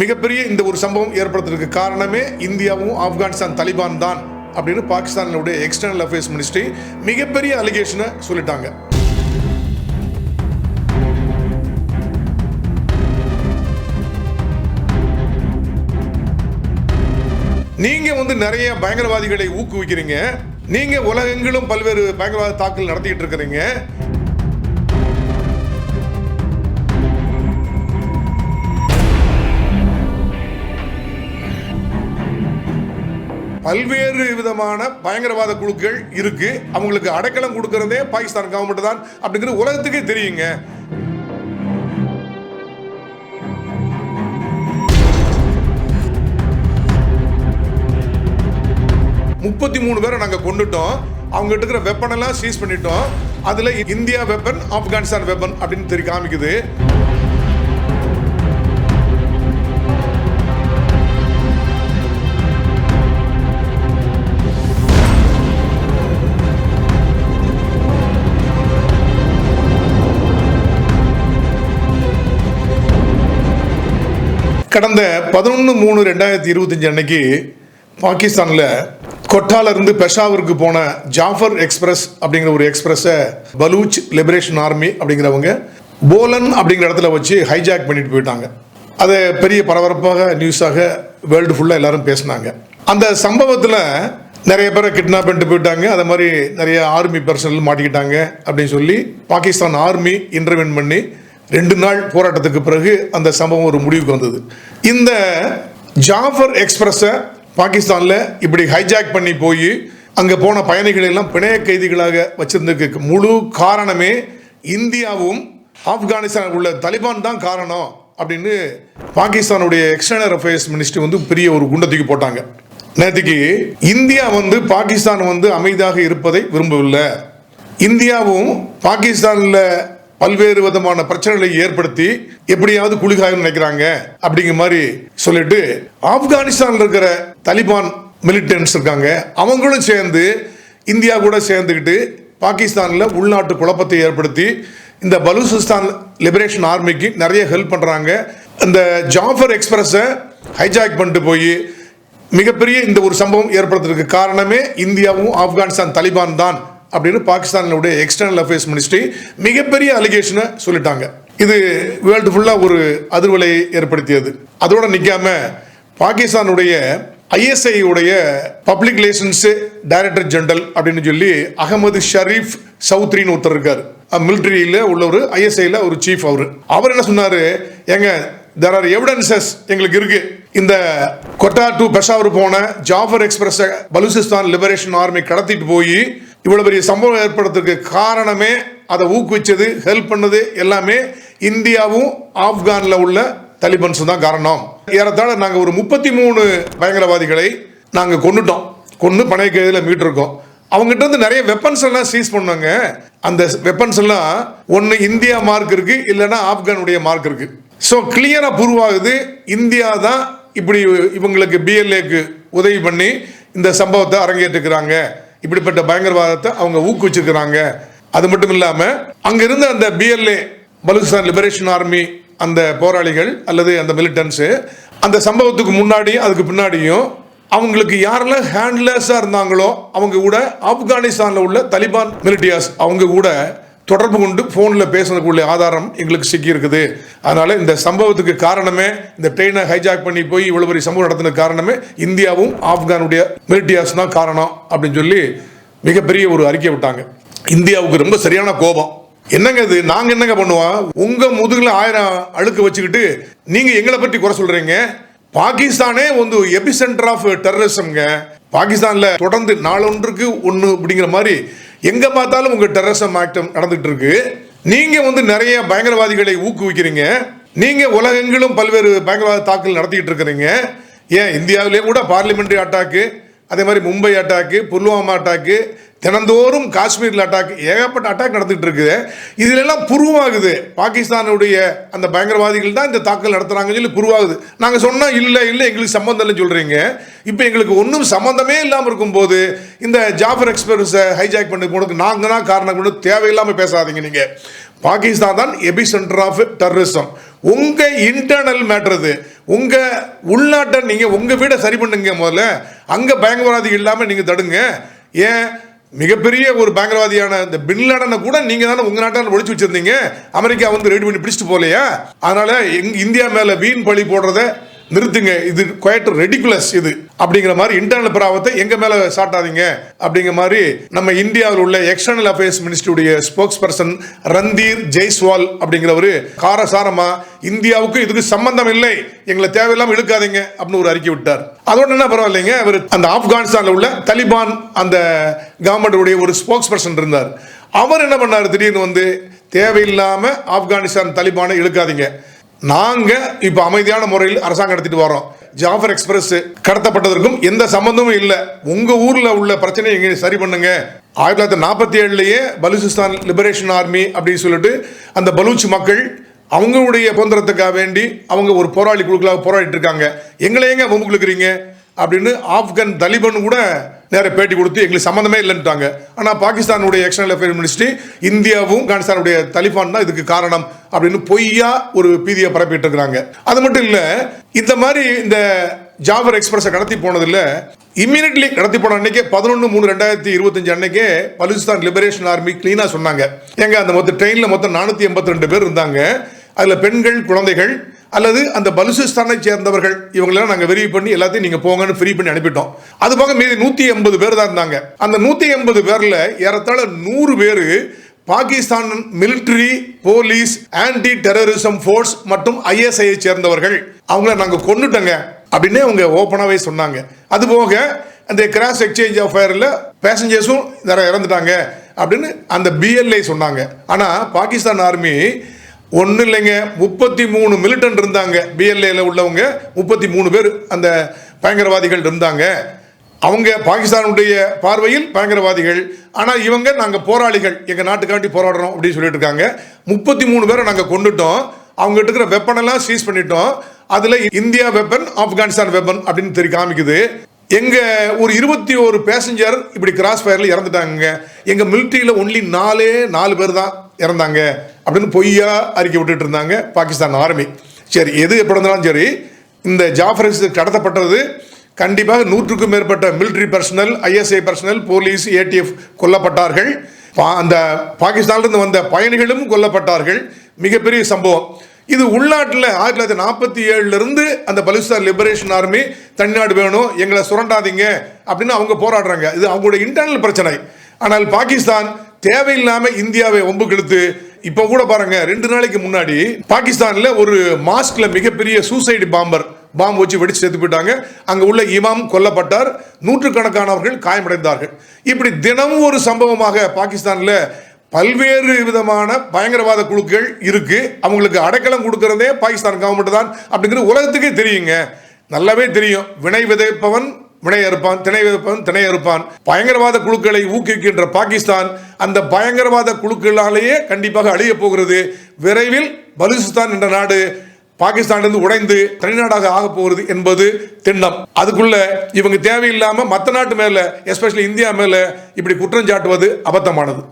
மிகப்பெரிய இந்த ஒரு சம்பவம் ஏற்படுத்துறதுக்கு காரணமே இந்தியாவும் ஆப்கானிஸ்தான் தலிபான் தான் அப்படின்னு பாகிஸ்தானுடைய எக்ஸ்டர்னல் அஃபேர்ஸ் மினிஸ்ட்ரி மிகப்பெரிய அலிகேஷனை சொல்லிட்டாங்க. நீங்க வந்து நிறைய பயங்கரவாதிகளை ஊக்குவிக்கிறீங்க. நீங்க உலகெங்கிலும் பல்வேறு பயங்கரவாத தாக்குதல் நடத்திட்டு இருக்கிறீங்க. பல்வேறு விதமான பயங்கரவாத குழுக்கள் இருக்கு. அவங்களுக்கு அடைக்கலம் கொடுக்கறதே பாகிஸ்தான் கவர்மெண்ட் தான் அப்படிங்கிறது உலகத்துக்கே தெரியுங்க. முப்பத்தி மூணு பேரை நாங்கள் கொண்டுட்டோம். அவங்ககிட்ட இருக்கிற வெப்பன் எல்லாம் சீஸ் பண்ணிட்டோம். அதில் இந்தியா வெப்பன் ஆப்கானிஸ்தான் வெப்பன் அப்படின்னு தெரிய காமிக்குது. கடந்த பதினொன்று மூணு ரெண்டாயிரத்தி இருபத்தஞ்சு அன்னைக்கு பாகிஸ்தானில் கொட்டால இருந்து பெஷாவருக்கு போன ஜாஃபர் எக்ஸ்பிரஸ் அப்படிங்கிற ஒரு எக்ஸ்பிரஸை பலூச் லிபரேஷன் ஆர்மி அப்படிங்கிறவங்க போலன் அப்படிங்கிற இடத்துல வச்சு ஹைஜாக் பண்ணிட்டு போயிட்டாங்க. அதை பெரிய பரபரப்பாக நியூஸாக வேர்ல்டு ஃபுல்லாக எல்லாரும் பேசினாங்க. அந்த சம்பவத்தில் நிறைய பேரை கிட்னாப் பண்ணிட்டு போயிட்டாங்க. அதை மாதிரி நிறைய ஆர்மி பர்சனல் மாட்டிக்கிட்டாங்க அப்படின்னு சொல்லி பாகிஸ்தான் ஆர்மி இன்டர்வென் பண்ணி ரெண்டு நாள் போராட்டத்துக்கு பிறகு அந்த சம்பவம் ஒரு முடிவுக்கு வந்தது. இந்த ஜாஃபர் எக்ஸ்பிரஸை பாகிஸ்தானில் இப்படி ஹைஜாக் பண்ணி போய் அங்கே போன பயணிகள் எல்லாம் பிணைய கைதிகளாக வச்சிருந்ததுக்கு முழு காரணமே இந்தியாவும் ஆப்கானிஸ்தான் உள்ள தலிபான் தான் காரணம் அப்படின்னு பாகிஸ்தானுடைய எக்ஸ்டர்னல் அஃபேர்ஸ் மினிஸ்ட்ரி வந்து பெரிய ஒரு குண்டத்துக்கு போட்டாங்க. நேற்றுக்கு இந்தியா வந்து பாகிஸ்தான் வந்து அமைதியாக இருப்பதை விரும்பவில்லை. இந்தியாவும் பாகிஸ்தானில் பல்வேறு விதமான பிரச்சனைகளை ஏற்படுத்தி எப்படியாவது குளிகாயம் நினைக்கிறாங்க அப்படிங்கிற மாதிரி சொல்லிட்டு ஆப்கானிஸ்தானில் இருக்கிற தலிபான் மிலிட்டன்ஸ் இருக்காங்க. அவங்களும் சேர்ந்து இந்தியா கூட சேர்ந்துக்கிட்டு பாகிஸ்தானில் உள்நாட்டு குழப்பத்தை ஏற்படுத்தி இந்த பலூசிஸ்தான் லிபரேஷன் ஆர்மிக்கு நிறைய ஹெல்ப் பண்ணுறாங்க இந்த ஜாஃபர் எக்ஸ்பிரஸை ஹைஜாக் பண்ணிட்டு போய் மிகப்பெரிய இந்த ஒரு சம்பவம் ஏற்படுத்துறதுக்கு காரணமே இந்தியாவும் ஆப்கானிஸ்தான் தலிபான் தான். அப்படின்னு பாகிஸ்தானுடைய எக்ஸ்டர்னல் அஃபேர்ஸ் மினிஸ்ட்ரி மிகப்பெரிய அலிகேஷனை சொல்லிட்டாங்க. இது வேர்ல்டு ஃபுல்லாக ஒரு அதிர்வலையை ஏற்படுத்தியது. அதோடு நிற்காம பாகிஸ்தானுடைய ஐஎஸ்ஐ உடைய பப்ளிக் ரிலேஷன்ஸ் டைரக்டர் ஜெனரல் அப்படின்னு சொல்லி அகமது ஷரீஃப் சௌத்ரின்னு ஒருத்தர் இருக்கார். மிலிட்டரியில் உள்ள ஒரு ஐஎஸ்ஐயில் ஒரு சீஃப் அவர். அவர் என்ன சொன்னார்? ஏங்க தெர் ஆர் எவிடன்சஸ் எங்களுக்கு இருக்கு. இந்த கொட்டா டு பெஷாவர் போன Jaffar express Balochistan liberation army கடத்திட்டு போய் இவ்வளோ பெரிய சம்பவம் ஏற்படுறதுக்கு காரணமே அதை ஊக்குவிச்சது ஹெல்ப் பண்ணது எல்லாமே இந்தியாவும் ஆப்கானில் உள்ள தலிபன்ஸும் தான் காரணம். ஏறத்தாழ நாங்கள் ஒரு முப்பத்தி மூணு பயங்கரவாதிகளை நாங்கள் கொண்டுட்டோம் கொண்டு பணைய கைதில் மீட்டிருக்கோம். அவங்ககிட்ட இருந்து நிறைய வெப்பன்ஸ் எல்லாம் சீஸ் பண்ணாங்க. அந்த வெப்பன்ஸ் எல்லாம் ஒன்று இந்தியா மார்க் இருக்கு இல்லைன்னா ஆப்கானுடைய மார்க் இருக்கு. ஸோ கிளியராக புருவாகுது இந்தியா தான் இப்படி இவங்களுக்கு பிஎல்ஏக்கு உதவி பண்ணி இந்த சம்பவத்தை அரங்கேற்றுக்கிறாங்க. இப்படிப்பட்ட பயங்கரவாதத்தை அவங்க ஊக்குவிச்சிருக்கிறாங்க. அது மட்டும் இல்லாமல் அங்க இருந்த அந்த பிஎல்ஏ பலுச்சிஸ்தான் லிபரேஷன் ஆர்மி அந்த போராளிகள் அல்லது அந்த மிலிட்டன்ஸு அந்த சம்பவத்துக்கு முன்னாடியும் அதுக்கு பின்னாடியும் அவங்களுக்கு யாரெல்லாம் ஹேண்ட்லெஸ்ஸாக இருந்தாங்களோ அவங்க கூட ஆப்கானிஸ்தானில் உள்ள தலிபான் மிலிட்டியாஸ் அவங்க கூட தொடர்பு கொண்டு ஃபோனில் பேசுனதுக்குள்ள ஆதாரம் எங்களுக்கு சிக்கி இருக்குது இந்த சம்பவத்துக்கு காரணமே இந்த ட்ரெயினை ஹைஜாக் பண்ணி போய் இவ்வளோ பெரிய சம்பவம் நடத்தின காரணமே இந்தியாவும் ஆப்கானுடைய மிலிட்டியாஸ் தான் காரணம் அப்படின்னு சொல்லி மிகப்பெரிய ஒரு அறிக்கை விட்டாங்க. இந்தியாவுக்கு ரொம்ப சரியான கோபம். என்னங்க இது? நாங்கள் என்னங்க பண்ணுவோம்? உங்கள் முதுகில் ஆயிரம் அழுக்கு வச்சுக்கிட்டு நீங்கள் எங்களை பற்றி குறை சொல்கிறீங்க பாகிஸ்தானே வந்து எபிசென்டர் ஆஃப் டெரரிசம்ங்க பாகிஸ்தான்ல தொடர்ந்து நாளொன்றுக்கு ஒன்று அப்படிங்கிற மாதிரி எங்க பார்த்தாலும் உங்க டெரரிசம் ஆக்டம் நடந்துட்டு இருக்கு. நீங்க வந்து நிறைய பயங்கரவாதிகளை ஊக்குவிக்கிறீங்க. நீங்க உலகெங்கிலும் பல்வேறு பயங்கரவாத தாக்குதல் நடத்திட்டு இருக்கிறீங்க. ஏன் இந்தியாவிலே கூட பார்லிமெண்ட்ரி அட்டாக்கு அதே மாதிரி மும்பை அட்டாக்கு புல்வாமா அட்டாக்கு தினந்தோறும் காஷ்மீரில் அட்டாக் ஏகப்பட்ட அட்டாக் நடந்துகிட்டு இருக்குது இதுல எல்லாம் புருவாகுது பாகிஸ்தானுடைய அந்த பயங்கரவாதிகள் தான் இந்த தாக்கல் நடத்துறாங்கன்னு சொல்லி புருவாகுது. நாங்கள் சொன்னால் இல்லை இல்லை எங்களுக்கு சம்மந்தம் இல்லைன்னு சொல்கிறீங்க இப்போ எங்களுக்கு ஒன்றும் சம்மந்தமே இல்லாமல் இருக்கும்போது இந்த ஜாஃபர் எக்ஸ்பிரஸை ஹைஜாக் பண்ணி போனதுக்கு நாங்கள் தான் காரணம். கொண்டு தேவையில்லாமல் பேசாதீங்க நீங்கள் பாகிஸ்தான் தான் எபி சென்டர் ஆஃப் டெரரிசம் உங்க இன்டர்னல் மேட்ருது உங்கள் உங்க உள்நாட்டை நீங்க உங்க வீடை சரி பண்ணுங்க முதல்ல. அங்க பயங்கரவாதி இல்லாமல் நீங்க தடுங்க. ஏன்? மிகப்பெரிய ஒரு பயங்கரவாதியான இந்த பின்லாடனை கூட நீங்க தானே உங்க நாட்டால் ஒழிச்சு வச்சிருந்தீங்க. அமெரிக்கா வந்து ரெடி பண்ணி பிடிச்சிட்டு போலையா அதனால எங் இந்தியா மேல வீண் பழி போடுறத நிறுத்துங்க. இது குவைட் ரெடிகுலஸ் இது. அப்படிங்கிற மாதிரி இன்டர்னல் பிராவத்தை எங்க மேல சாட்டாதீங்க. அப்படிங்கிற மாதிரி நம்ம இந்தியாவில் உள்ள எக்ஸ்டர்னல் அஃபேர்ஸ் மினிஸ்ட்ரியுடைய ஸ்போக்ஸ் பர்சன் ரந்தீர் ஜெய்ஸ்வால் அப்படிங்கிறவரு காரசாரமா இந்தியாவுக்கு இதுக்கு சம்பந்தம் இல்லை. எங்களை தேவையில்லாமல் இழுக்காதீங்க அப்படின்னு ஒரு அறிக்கை விட்டார். அதோட என்ன பரவாயில்லைங்க அவர் அந்த ஆப்கானிஸ்தான்ல உள்ள தலிபான் அந்த கவர்மெண்ட் ஒரு ஸ்போக்ஸ் பர்சன் இருந்தார். அவர் என்ன பண்ணார்? திடீர்னு வந்து தேவையில்லாம ஆப்கானிஸ்தான் தலிபானை இழுக்காதீங்க. நாங்கள் இப்போ அமைதியான முறையில் அரசாங்கம் நடத்திட்டு வரோம் ஜாஃபர் எக்ஸ்பிரஸ் கடத்தப்பட்டதற்கும் எந்த சம்பந்தமும் இல்லை. உங்கள் ஊரில் உள்ள பிரச்சனையை எங்கே சரி பண்ணுங்க? ஆயிரத்தி தொள்ளாயிரத்தி நாற்பத்தி ஏழுலேயே பலுசிஸ்தான் லிபரேஷன் ஆர்மி அப்படின்னு சொல்லிட்டு அந்த பலூச் மக்கள் அவங்களுடைய சுதந்திரத்துக்காக வேண்டி அவங்க ஒரு போராளி குழுக்களாக போராடிட்டு இருக்காங்க. எங்களை எங்க வம்பு கொடுக்குறீங்க அப்படின்னு ஆப்கன் தலிபன் கூட நேர பேட்டி கொடுத்து எங்களுக்கு சம்மந்தமே இல்லைன்ட்டாங்க ஆனால் பாகிஸ்தானுடைய எக்ஸ்டர்னல் அஃபேர் மினிஸ்ட்ரி இந்தியாவும் கானிஸ்தானுடைய தலிபான் தான் இதுக்கு காரணம் அப்படின்னு பொய்யா ஒரு பீதியை பரப்பிட்டு இருக்கிறாங்க அது மட்டும் இல்லை இந்த மாதிரி இந்த ஜாபர் எக்ஸ்பிரஸை கடத்தி போனதில் இம்மீடியட்லி கடத்தி போன அன்னைக்கே பதினொன்று மூணு ரெண்டாயிரத்தி இருபத்தஞ்சு அன்னைக்கே பலுச்சிஸ்தான் லிபரேஷன் ஆர்மி கிளீனாக சொன்னாங்க. எங்க அந்த மொத்த ட்ரெயினில் மொத்தம் நானூற்றி எண்பத்தி ரெண்டு பேர் இருந்தாங்க. அதில் பெண்கள் குழந்தைகள் அல்லது அந்த பலுசிஸ்தானை சேர்ந்தவர்கள் இவங்களெல்லாம் நாங்கள் வெரிஃபை பண்ணி எல்லாத்தையும் நீங்கள் போங்கன்னு ஃப்ரீ பண்ணி அனுப்பிட்டோம். அது போக மீதி நூற்றி எண்பது பேர் தான் இருந்தாங்க. அந்த நூற்றி எண்பது பேரில் ஏறத்தாழ நூறு பேர் Pakistan military police anti terrorism force மற்றும் ஐஎஸ்ஐயை சேர்ந்தவர்கள். அவங்கள நாங்கள் கொண்டுட்டோங்க அப்படின்னு அவங்க ஓப்பனாகவே சொன்னாங்க. அது போக அந்த கிராஸ் எக்ஸ்சேஞ்ச் அஃபேரில் பேசஞ்சர்ஸும் நிறைய இறந்துட்டாங்க அப்படின்னு அந்த பிஎல்ஏ சொன்னாங்க. ஆனால் பாகிஸ்தான் ஆர்மி ஒன்றும் இல்லைங்க முப்பத்தி மூணு மிலிட்டன் இருந்தாங்க பிஎல்ஏல உள்ளவங்க முப்பத்தி மூணு பேர் அந்த பயங்கரவாதிகள் இருந்தாங்க. அவங்க பாகிஸ்தானுடைய பார்வையில் பயங்கரவாதிகள். ஆனால் இவங்க நாங்கள் போராளிகள் எங்கள் நாட்டுக்காண்டி போராடுறோம் அப்படின்னு சொல்லிட்டு இருக்காங்க. முப்பத்தி மூணு பேரை நாங்கள் கொண்டுட்டோம். அவங்க இருக்கிற வெப்பனெல்லாம் சீஸ் பண்ணிட்டோம். அதில் இந்தியா வெப்பன் ஆப்கானிஸ்தான் வெப்பன் அப்படின்னு தெரிய காமிக்குது. எங்கள் ஒரு இருபத்தி ஒரு பேசஞ்சர் இப்படி கிராஸ் ஃபயரில் இறந்துட்டாங்க எங்கள் மிலிட்ரியில் ஒன்லி நாலே நாலு பேர் தான் இறந்தாங்க. அப்படின்னு பொய்யா அறிக்கை விட்டுட்டு இருந்தாங்க பாகிஸ்தான் ஆர்மி சரி எது எப்படி இருந்தாலும் சரி இந்த ஜாஃபரஸ் கடத்தப்பட்டது கண்டிப்பாக நூற்றுக்கும் மேற்பட்ட military personnel ISI personnel police ATF கொல்லப்பட்டார்கள். பா- அந்த பாகிஸ்தானிலிருந்து வந்த பயணிகளும் கொல்லப்பட்டார்கள். மிகப்பெரிய சம்பவம். இது உள்நாட்டில் ஆயிரத்தி தொள்ளாயிரத்தி நாற்பத்தி ஏழுலேருந்து அந்த பலுஸ்தான் லிபரேஷன் ஆர்மி தனிநாடு வேணும் எங்களை சுரண்டாதீங்க அப்படின்னு அவங்க போராடுறாங்க. இது அவங்களோட இன்டர்னல் பிரச்சனை. ஆனால் பாகிஸ்தான் தேவையில்லாமல் இந்தியாவை ஒம்பு கெடுத்து இப்போ கூட பாருங்க ரெண்டு நாளைக்கு முன்னாடி பாகிஸ்தானில் ஒரு மாஸ்கில் மிகப்பெரிய சூசைடு பாம்பர் பாம்பு வச்சு வெடிச்சு செத்து போயிட்டாங்க. அங்கே உள்ள இமாம் கொல்லப்பட்டார். நூற்றுக்கணக்கானவர்கள் காயமடைந்தார்கள். இப்படி தினமும் ஒரு சம்பவமாக பாகிஸ்தானில் பல்வேறு விதமான பயங்கரவாத குழுக்கள் இருக்குது அவங்களுக்கு அடைக்கலம் கொடுக்கறதே பாகிஸ்தான் கவர்மெண்ட் தான் அப்படிங்கிறது உலகத்துக்கே தெரியுங்க. நல்லாவே தெரியும். வினை விதைப்பவன் வினை அறுப்பான் திணை விதைப்பவன் திணை அறுப்பான். பயங்கரவாத குழுக்களை ஊக்குவிக்கின்ற பாகிஸ்தான் அந்த பயங்கரவாத குழுக்களாலேயே கண்டிப்பாக அழிய போகிறது. விரைவில் பலுசிஸ்தான் என்ற நாடு பாகிஸ்தானிலிருந்து உடைந்து தனிநாடாக ஆக போகிறது என்பது திண்ணம். அதுக்குள்ள இவங்க தேவையில்லாமல் மற்ற நாட்டு மேலே எஸ்பெஷலி இந்தியா மேலே இப்படி குற்றம் சாட்டுவது அபத்தமானது.